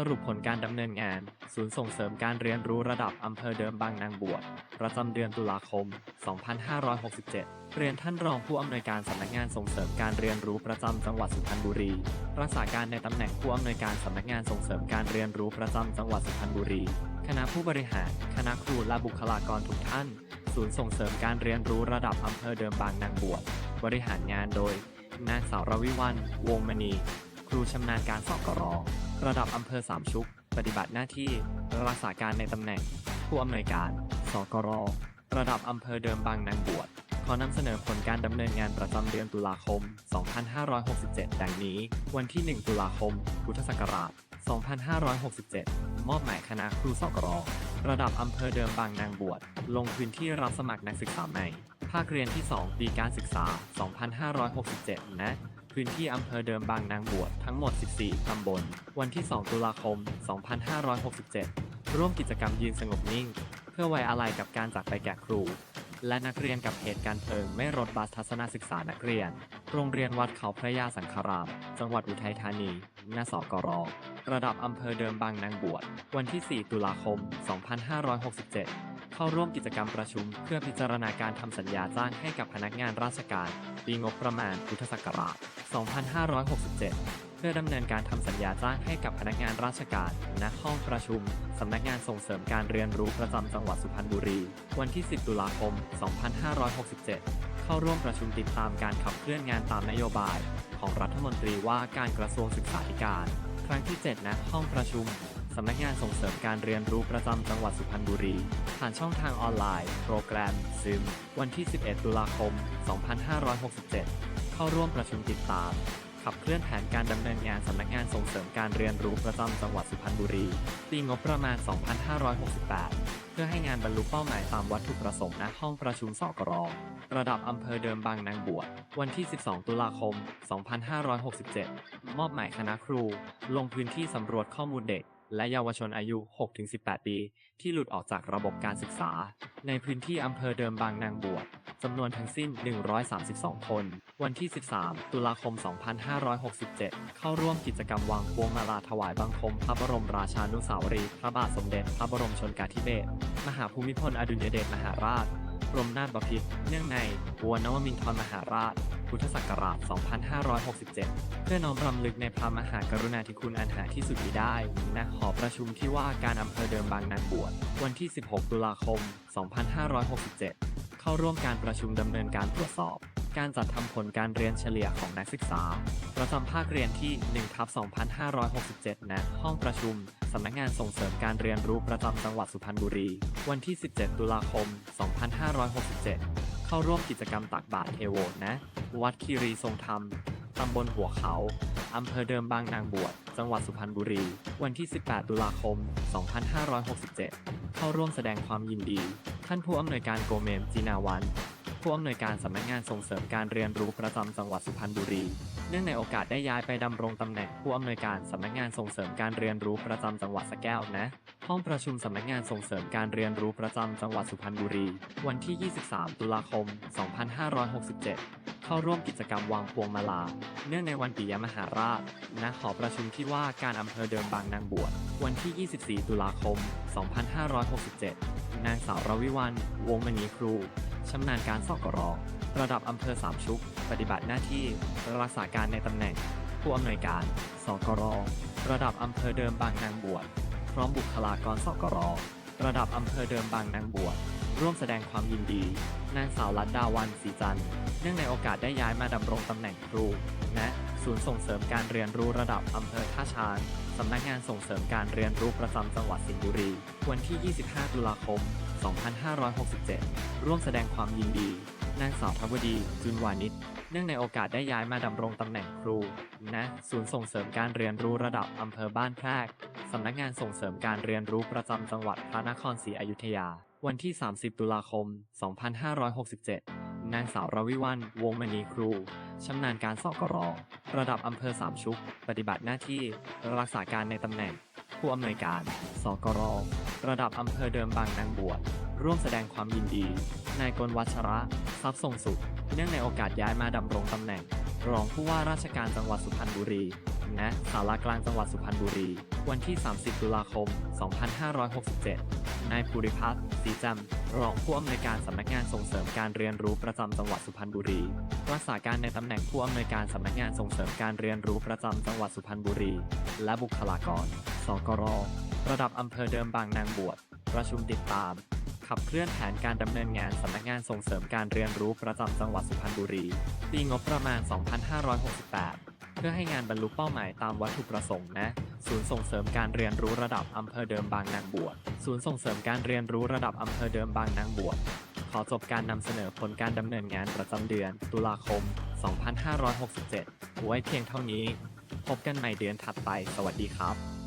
สรุปผลการดำเนินงาน ศูนย์ส่งเสริมการเรียนรู้ระดับอำเภอเดิมบางนางบวชประจำเดือนตุลาคม 2567 เรียนท่านรองผู้อำนวยการสำนักงานส่งเสริมการเรียนรู้ประจำจังหวัดสุพรรณบุรี รักษาการในตำแหน่งผู้อำนวยการสำนักงานส่งเสริมการเรียนรู้ประจำจังหวัดสุพรรณบุรี คณะผู้บริหาร คณะครูและบุคลากรทุกท่าน ศูนย์ส่งเสริมการเรียนรู้ระดับอำเภอเดิมบางนางบวชบริหารงานโดยนางสาวรวิวันวงมณี ครูชำนาญการสกร ระดับอำเภอสามชุก ปฏิบัติหน้าที่รักษาการในตำแหน่ง ผู้อำนวยการ สกร ระดับอำเภอเดิมบางนางบวชขอนำเสนอผลการดำเนินงานประจำเดือนตุลาคม 2567 ดังนี้ วันที่ 1 ตุลาคม พุทธศักราช 2567 มอบหมายคณะครูสกร ระดับอำเภอเดิมบางนางบวช ลงพื้นที่รับสมัครนักศึกษาใหม่ ภาคเรียนที่ 2 ปีการศึกษา 2567 นะ พื้นที่อำเภอเดิมบางนางบวชทั้งหมด 14 ตำบล วันที่ 2 ตุลาคม 2567 ร่วมกิจกรรมยืนสงบนิ่ง เพื่อไว้อาลัยกับการจากไปแก่ครู และนักเรียนกับเหตุการณ์เพลิงไม่รถบัสทัศนศึกษานักเรียน โรงเรียนวัดเขาพระยาสังคาราม จังหวัดอุทัยธานีหน้าสกรระดับอำเภอเดิมบางนางบวชวันที่ 4 ตุลาคม 2567 เข้าร่วมกิจกรรมประชุม เพื่อพิจารณาการทำสัญญาจ้างให้กับพนักงานราชการ ปีงบประมาณพุทธศักราช 2567 เพื่อดำเนินการทำสัญญาจ้างให้กับพนักงานราชการ ณ ห้องประชุม สำนักงานส่งเสริมการเรียนรู้ประจำจังหวัดสุพรรณบุรี วันที่ 10 ตุลาคม 2567 เข้าร่วมประชุมติดตามการขับเคลื่อนงานตามนโยบาย ของรัฐมนตรีว่าการกระทรวงศึกษาธิการ ครั้งที่ 7 ณ ห้องประชุม สำนักงานส่งเสริมการเรียนรู้ประจำจังหวัดสุพรรณบุรี ผ่านช่องทางออนไลน์ โปรแกรมซึมวันที่ 11 ตุลาคม 2567 เข้าร่วมประชุมติดตาม ขับเคลื่อนแผนการดำเนินงานสำนักงานส่งเสริมการเรียนรู้ประจำจังหวัดสุพรรณบุรีปีงบประมาณ 2568 เพื่อให้งานบรรลุเป้าหมายตามวัตถุประสงค์ณห้องประชุมสกรระดับอำเภอเดิมบางนางบวชวันที่ 12 ตุลาคม 2567 มอบหมายคณะครู ลงพื้นที่สำรวจข้อมูลเด็ก และเยาวชนอายุ 6-18 ปี ที่หลุดออกจากระบบการศึกษา ในพื้นที่อำเภอเดิมบางนางบวชจำนวนทั้งสิ้น 132 คน วันที่ 13 ตุลาคม 2567 เข้าร่วมกิจกรรมวางพวงมาลาถวายบังคม พระบรมราชานุสาวรีย์พระบาทสมเด็จพระบรมชนกาธิเบศรมหาภูมิพลอดุลยเดชมหาราช กรมนาถบพิตรเนื่องในวันนวมินทรมหาราช พุทธศักราช 2567 เพื่อน้อมรำลึกในพระมหากรุณาธิคุณอันหาที่สุดมิได้ณหอประชุมที่ว่าการอำเภอเดิมบางนางบวชวันที่ 16 ตุลาคม 2567 เข้าร่วมการประชุมดำเนินการตรวจสอบ การจัดทำผลการเรียนเฉลี่ยของนักศึกษา ประจำภาคเรียนที่1ทับ2567 ณ ห้องประชุมสำนักงานส่งเสริมการเรียนรู้ประจำจังหวัดสุพรรณบุรี วันที่ 17 ตุลาคม 2567 เข้าร่วมกิจกรรมตักบาตรเทโวนะ วัดคีรีทรงธรรม ตำบลหัวเขา อำเภอเดิมบางนางบวช จังหวัดสุพรรณบุรี วันที่ 18 ตุลาคม 2567 เข้าร่วมแสดงความยินดี ท่านผู้อำนวยการโกเมมจีนาวัน ผู้อำนวยการสำนักงานส่งเสริมการเรียนรู้ประจำจังหวัดสุพรรณบุรี เนื่องในโอกาสได้ย้ายไปดำรงตำแหน่งผู้อำนวยการสำนักงานส่งเสริมการเรียนรู้ประจำจังหวัดสแก้วนะ ห้องประชุมสำนักงานส่งเสริมการเรียนรู้ประจำจังหวัดสุพรรณบุรี วันที่ 23 ตุลาคม 2567 เข้าร่วมกิจกรรมวางพวงมาลา เนื่องในวันปิยมหาราช ณ หอประชุมที่ว่าการอำเภอเดิมบางนางบวช วันที่ 24 ตุลาคม 2567 นางสาวรวิวัน วงมณีครู ชำนาญการสกรระดับอำเภอสามชุก ปฏิบัติหน้าที่รักษาการในตำแหน่ง ผู้อำนวยการสกรระดับอำเภอเดิมบางนางบวชพร้อมบุคลากรสกรระดับอำเภอเดิมบางนางบวชร่วมแสดงความยินดี นางสาวรัตดาวันศรีจันทร์เนื่องในโอกาสได้ย้ายมาดำรงตำแหน่งครูณศูนย์ส่งเสริมการเรียนรู้ระดับอำเภอท่าช้างสำนักงานส่งเสริมการเรียนรู้ประจำจังหวัดสิงห์บุรี วันที่ 25 ตุลาคม 2567 ร่วมแสดงความยินดี นางสาวทวดี จุนวานิชเนื่องในโอกาสได้ย้ายมาดำรงตำแหน่งครูณศูนย์ส่งเสริมการเรียนรู้ระดับอำเภอบ้านแพรกสำนักงานส่งเสริมการเรียนรู้ประจำจังหวัดพระนครศรีอยุธยา วันที่ 30 ตุลาคม 2567 นางสาวรวิวัน วงมณีครู ชำนาญการสกรระดับอำเภอสามชุก ปฏิบัติหน้าที่ รักษาการในตำแหน่ง ผู้อำนวยการ สกร ระดับอำเภอเดิมบางนางบวชร่วมแสดงความยินดี นายกลวัชระ ทรัพย์ทรงสุข เนื่องในโอกาสย้ายมาดำรงตำแหน่ง รองผู้ว่าราชการจังหวัดสุพรรณบุรีณศาลากลางจังหวัดสุพรรณบุรี วันที่ 30 ตุลาคม 2567 นายภูริพัฒน์ศรีจำรองผู้อำนวยการสำนักงานส่งเสริมการเรียนรู้ประจำจังหวัดสุพรรณบุรี รักษาการในตำแหน่งผู้อำนวยการสำนักงานส่งเสริมการเรียนรู้ประจำจังหวัดสุพรรณบุรี และบุคลากร สกร ระดับอำเภอเดิมบางนางบวช ประชุมติดตาม ขับเคลื่อนแผนการดำเนินงานสำนักงานส่งเสริมการเรียนรู้ประจำจังหวัดสุพรรณบุรี ปีงบประมาณ 2568 เพื่อให้งานบรรลุเป้าหมายตามวัตถุประสงค์นะ ศูนย์ส่งเสริมการเรียนรู้ระดับอำเภอเดิมบางนางบวช ศูนย์ส่งเสริมการเรียนรู้ระดับอำเภอเดิมบางนางบวช ขอจบการนำเสนอผลการดำเนินงานประจำเดือน ตุลาคม 2567ไว้เพียงเท่านี้พบกันใหม่เดือนถัดไป สวัสดีครับ